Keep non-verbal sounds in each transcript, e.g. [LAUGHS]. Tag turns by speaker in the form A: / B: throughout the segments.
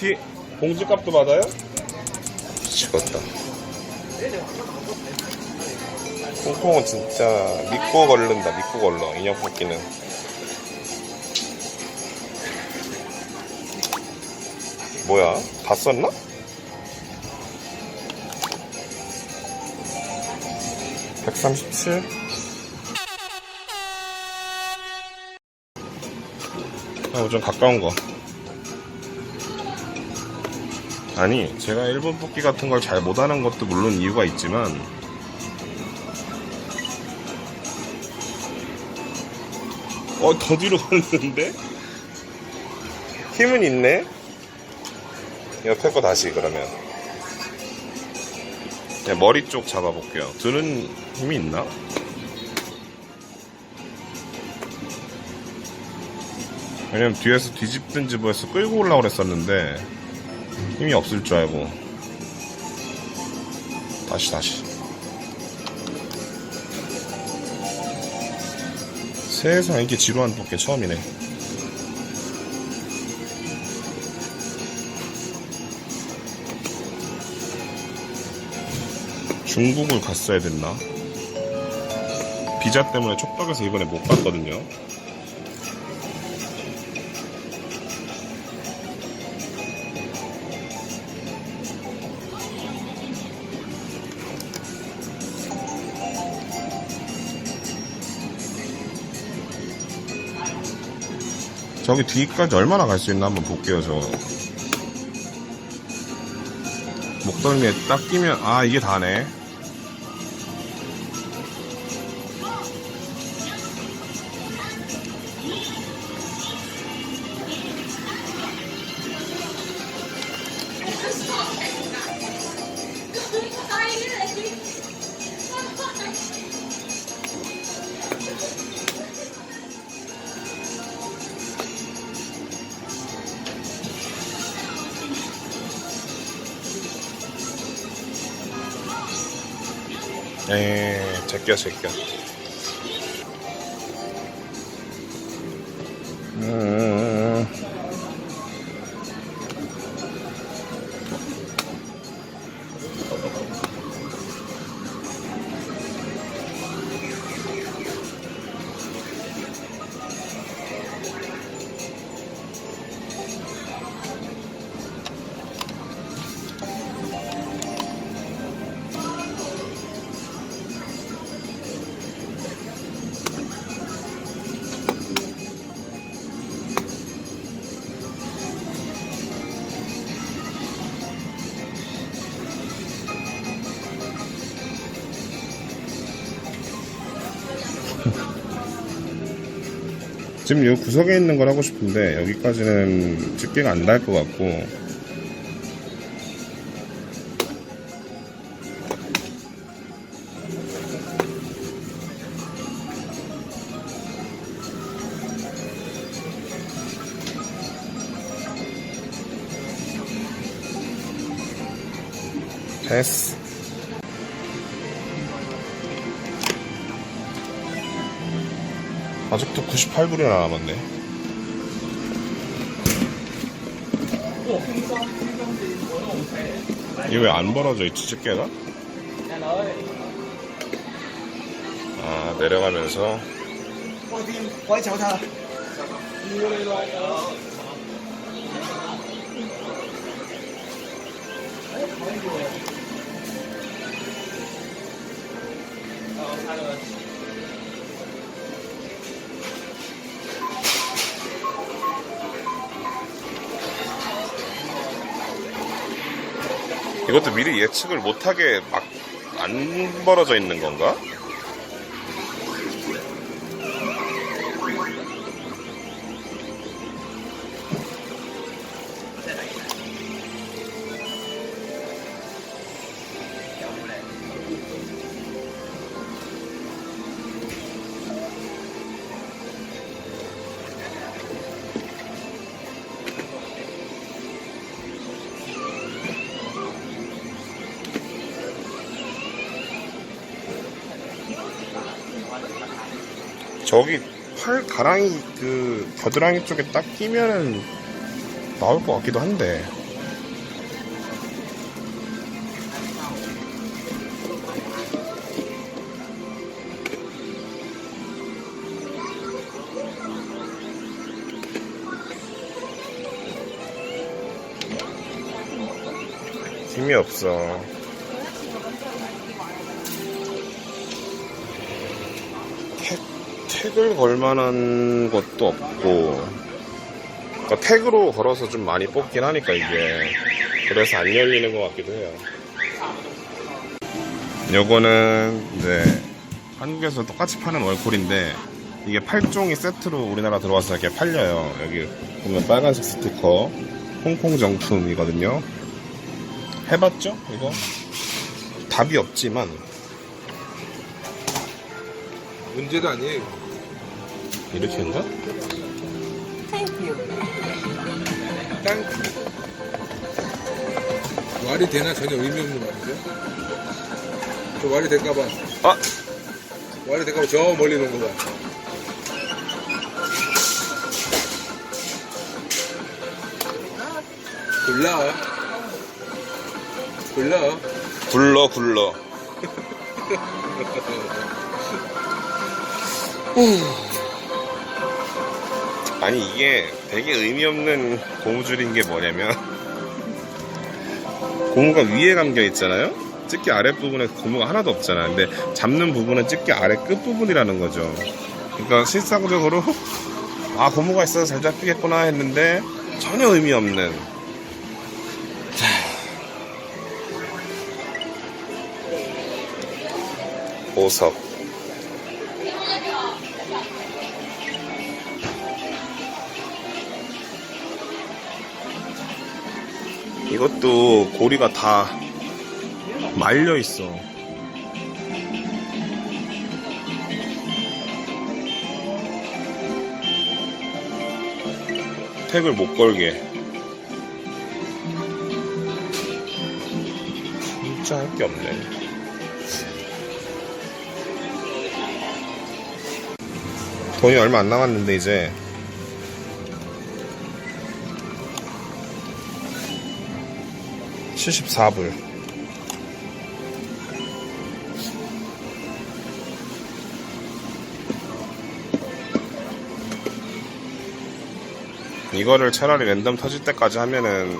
A: 뒤 봉지값도 받아요?
B: 미치겠다. 콩콩은 진짜 믿고 걸른다, 믿고 걸러. 인형 뽑기는. 뭐야? 다 썼나? (137) 아, 좀 가까운 거. 아니, 제가 일본 뽑기 같은 걸 잘 못하는 것도 물론 이유가 있지만, 어, 더 뒤로 갔는데? 힘은 있네? 옆에 거 다시, 그러면. 머리 쪽 잡아볼게요. 드는 힘이 있나? 왜냐면 뒤에서 뒤집든지 뭐해서 끌고 올라고 그랬었는데, 힘이 없을 줄 알고. 다시 다시. 세상 이게 지루한 포켓 처음이네. 중국을 갔어야 됐나? 비자 때문에 촉박해서 이번에 못 갔거든요 저기 뒤까지 얼마나 갈 수 있나 한번 볼게요, 저. 목덜미에 딱 끼면, 아, 이게 다네. 에, 제껴, 제껴. 음, 지금 이 구석에 있는 걸 하고 싶은데 여기까지는 집게가 안 닿을 것 같고. 됐어 아직도 98불이나 남았네. 이게 왜안 벌어져 있지, 집게가? 아, 내려가면서. 이것도 미리 예측을 못하게 막 안 벌어져 있는 건가? 저기 팔 가랑이 그 겨드랑이 쪽에 딱 끼면은 나올 것 같기도 한데. 재미없어. 택을 걸 만한 것도 없고, 그러니까 택으로 걸어서 좀 많이 뽑긴 하니까 이게. 그래서 안 열리는 것 같기도 해요. 요거는 이제 한국에서 똑같이 파는 월콜인데 이게 8종이 세트로 우리나라 들어와서 이렇게 팔려요. 여기 보면 빨간색 스티커 홍콩 정품이거든요. 해봤죠? 이거? 답이 없지만
C: 문제도 아니에요.
B: 이렇게 했나?
C: 땅 말이 되나 전혀 의미 없는 말이죠. 저 말이 될까봐
B: 아!
C: 말이 될까봐 저 멀리 놓은 거 봐. 골라 골라
B: 굴러 굴러 [LAUGHS] [LAUGHS] 아니 이게 되게 의미 없는 고무줄인 게 뭐냐면 고무가 위에 감겨 있잖아요? 집게 아랫부분에 고무가 하나도 없잖아. 근데 잡는 부분은 집게 아래 끝부분이라는 거죠. 그러니까 실상적으로 아 고무가 있어서 잘 잡히겠구나 했는데 전혀 의미 없는. 보석 이것도 고리가 다 말려 있어. 택을 못 걸게. 진짜 할 게 없네. 돈이 얼마 안 남았는데 이제 (74불) 이거를 차라리 랜덤 터질 때까지 하면은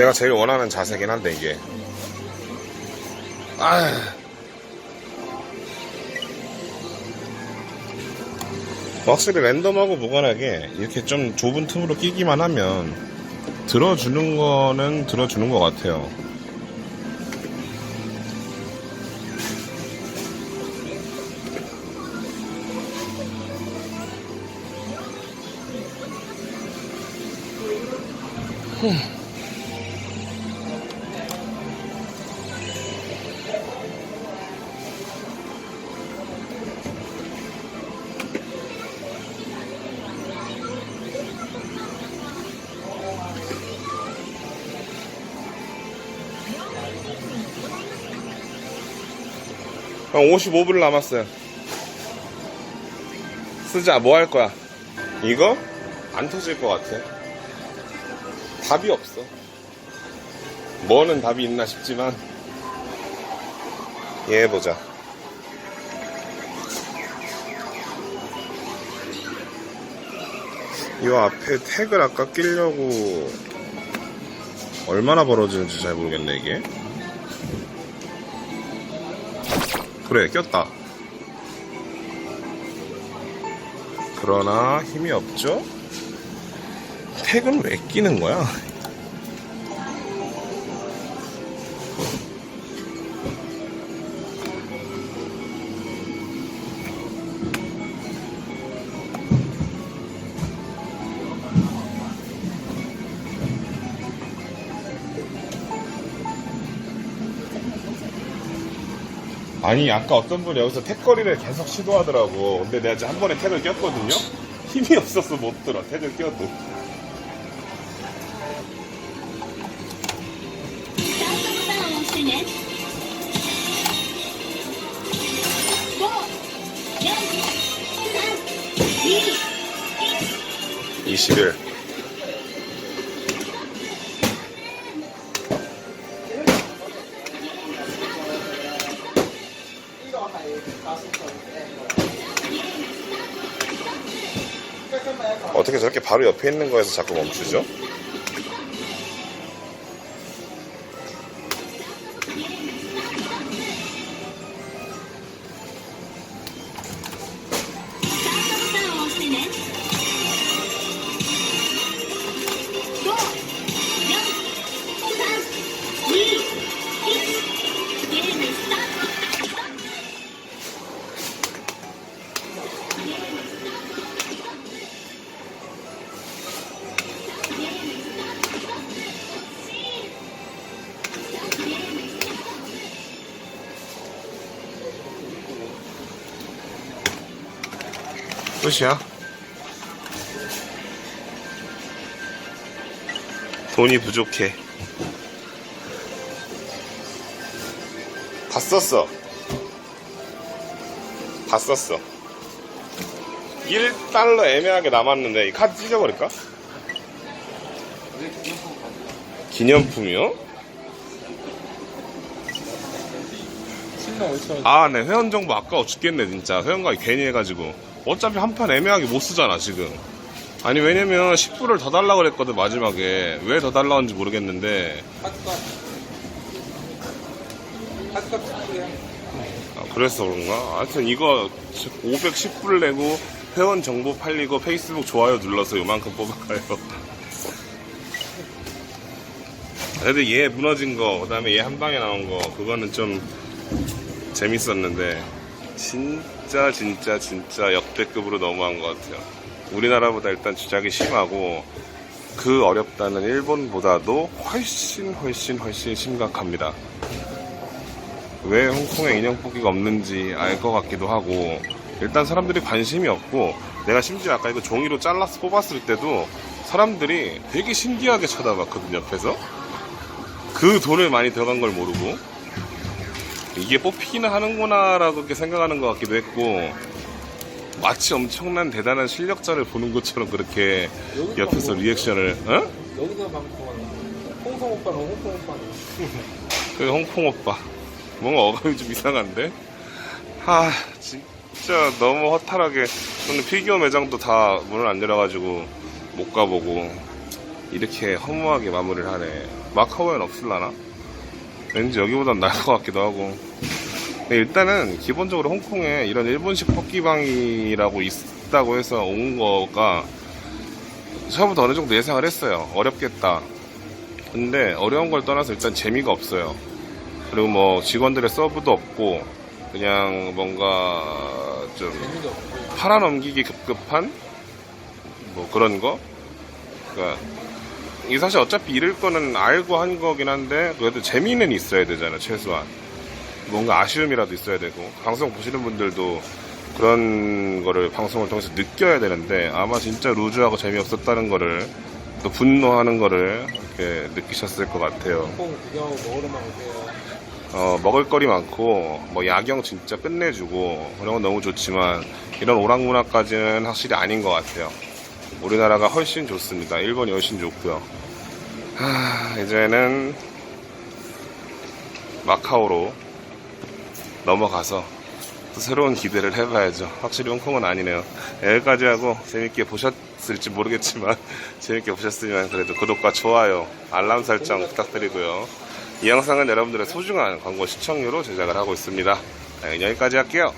B: 내가 제일 원하는 자세긴 한데 이게. 아 확실히 랜덤하고 무관하게 이렇게 좀 좁은 틈으로 끼기만 하면 들어주는 거는 들어주는 것 같아요 형 55불 남았어요. 쓰자, 뭐 할 거야? 이거? 안 터질 것 같아. 답이 없어. 뭐는 답이 있나 싶지만, 얘 해보자. 이 앞에 택을 아까 끼려고 얼마나 벌어지는지 잘 모르겠네, 이게. 그래 꼈다. 그러나 힘이 없죠? 택은 왜 끼는 거야 아니 아까 어떤 분이 여기서 택거리를 계속 시도하더라고. 근데 내가 지금 한 번에 택을 꼈거든요? [LAUGHS] 힘이 없어서 못 들어 택을 껴도.
D: スター
B: 어떻게 저렇게 바로 옆에 있는 거에서 자꾸 멈추죠? 끝이야? 돈이 부족해. 다 썼어. 다 썼어. 1달러 애매하게 남았는데 이 카드 찢어버릴까? 기념품이요?
C: 10만 5천 원.
B: 아, 네, 회원 정보 아까워 죽겠네, 진짜. 회원가입 괜히 해가지고. 어차피 한 판 애매하게 못 쓰잖아, 지금. 아니, 왜냐면 10불을 더 달라고 그랬거든, 마지막에. 왜 더 달라고 하는지 모르겠는데.
C: 카드값. 카드값 10불이야.
B: 아, 그래서 그런가? 하여튼 이거 510불 내고 회원 정보 팔리고 페이스북 좋아요 눌러서 요만큼 뽑아가요. [LAUGHS] 그래도 얘 무너진 거, 그 다음에 얘 한 방에 나온 거, 그거는 좀 재밌었는데, 진짜, 진짜, 진짜 역대급으로 너무한 것 같아요. 우리나라보다 일단 주작이 심하고, 그 어렵다는 일본보다도 훨씬, 훨씬, 훨씬 심각합니다. 왜 홍콩에 인형 뽑기가 없는지 알 것 같기도 하고 일단 사람들이 관심이 없고 내가 심지어 아까 이거 종이로 잘라서 뽑았을 때도 사람들이 되게 신기하게 쳐다봤거든 옆에서 그 돈을 많이 들어간 걸 모르고 이게 뽑히기는 하는구나 라고 이렇게 생각하는 것 같기도 했고 마치 엄청난 대단한 실력자를 보는 것처럼 그렇게 옆에서 리액션을 어?
C: 여기서 방송하는 홍성 오빠는 홍콩 오빠는.
B: 그 홍콩 오빠. 뭔가 어감이 좀 이상한데? 아, 진짜 너무 허탈하게. 오늘 피규어 매장도 다 문을 안 열어가지고 못 가보고 이렇게 허무하게 마무리를 하네. 마카오엔 없을라나? 왠지 여기보단 나을 것 같기도 하고. 일단은 기본적으로 홍콩에 이런 일본식 뽑기방이라고 있다고 해서 온 거가 처음부터 어느 정도 예상을 했어요. 어렵겠다. 근데 어려운 걸 떠나서 일단 재미가 없어요. 그리고 뭐 직원들의 서브도 없고 그냥 뭔가 좀. 팔아넘기기 급급한 뭐 그런 거. 그러니까 이 사실 어차피 잃을 거는 알고 한 거긴 한데 그래도 재미는 있어야 되잖아 최소한. 뭔가 아쉬움이라도 있어야 되고 방송 보시는 분들도 그런 거를 방송을 통해서 느껴야 되는데 아마 진짜 루즈하고 재미없었다는 거를 또 분노하는 거를 이렇게 느끼셨을 것 같아요.
C: 홍콩 구경하고 먹으러만 오세요.
B: 어, 먹을거리 많고, 뭐, 야경 진짜 끝내주고, 그런 건 너무 좋지만, 이런 오락문화까지는 확실히 아닌 것 같아요. 우리나라가 훨씬 좋습니다. 일본이 훨씬 좋고요. 하, 이제는, 마카오로 넘어가서, 또 새로운 기대를 해봐야죠. 확실히 홍콩은 아니네요. 여기까지 하고, 재밌게 보셨을지 모르겠지만, [LAUGHS] 재밌게 보셨으면, 그래도 구독과 좋아요, 알람 설정 부탁드리고요. 이 영상은 여러분들의 소중한 광고 시청료로 제작을 하고 있습니다. 네, 여기까지 할게요.